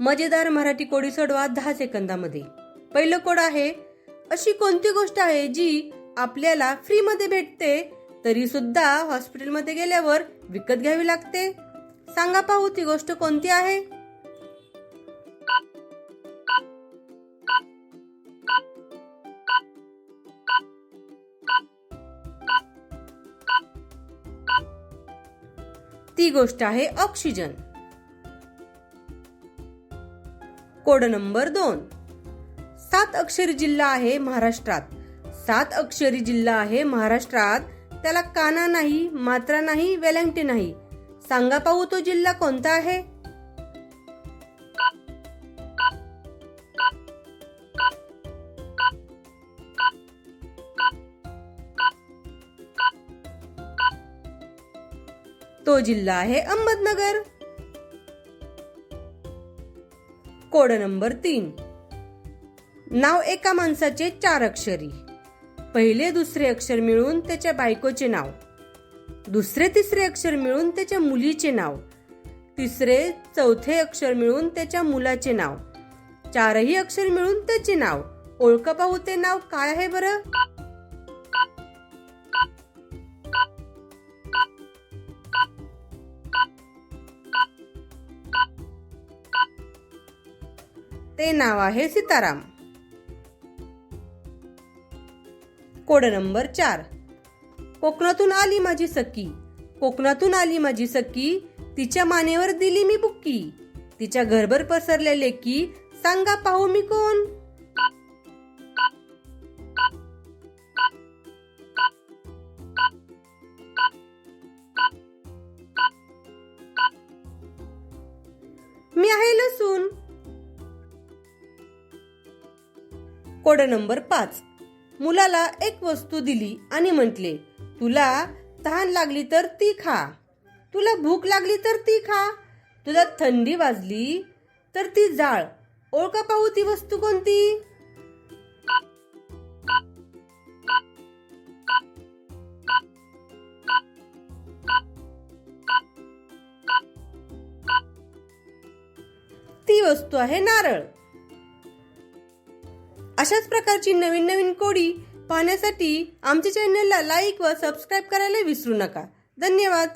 मजेदार मराठी कोडी सोडवा दहा सेकंदामध्ये. पहिलं कोड आहे अशी कोणती गोष्ट आहे जी आपल्याला फ्रीमध्ये भेटते तरी सुद्धा हॉस्पिटलमध्ये गेल्यावर विकत घ्यावी लागते? सांगा पाहू ती गोष्ट कोणती आहे? ती गोष्ट आहे ऑक्सिजन. कोड नंबर दोन. सात अक्षरी जिल्हा आहे महाराष्ट्रात. सात अक्षरी जिल्हा आहे महाराष्ट्रात. त्याला काना नाही मात्रा नाही वेलंगटी नाही. सांगा पाहू तो जिल्हा कोणता आहे? तो जिल्हा आहे अहमदनगर. कोड नंबर तीन. नाव एका माणसाचे चार अक्षरी. पहिले दुसरे अक्षर मिळून त्याच्या बायकोचे नाव. दुसरे तिसरे अक्षर मिळून त्याच्या मुलीचे नाव. तिसरे चौथे अक्षर मिळून त्याच्या मुलाचे नाव. चारही अक्षर मिळून त्याचे नाव. ओळख पाहू ते नाव काय आहे बरं? ते नाव आहे सीताराम. कोड नंबर चार. कोकणातून आली माझी सखी. कोकणातून आली माझी सखी. तिच्या मानेवर दिली मी बुक्की. तिच्या घरभर पसरलेले लेकी सांगा पाहू मी कोण? मी आहे लसूण. कोड नंबर पाच. मुलाला एक वस्तू दिली आणि म्हटले तुला तहान लागली तर ती खा. तुला भूक लागली तर ती खा. तुला थंडी वाजली तर ती जाळ. ओळखा पाहू ती वस्तू कोणती? ती वस्तू आहे नारळ. अशाच प्रकारची नवीन नवीन कोडी पाहण्यासाठी आमच्या चॅनलला लाईक व सबस्क्राईब करायला विसरू नका. धन्यवाद.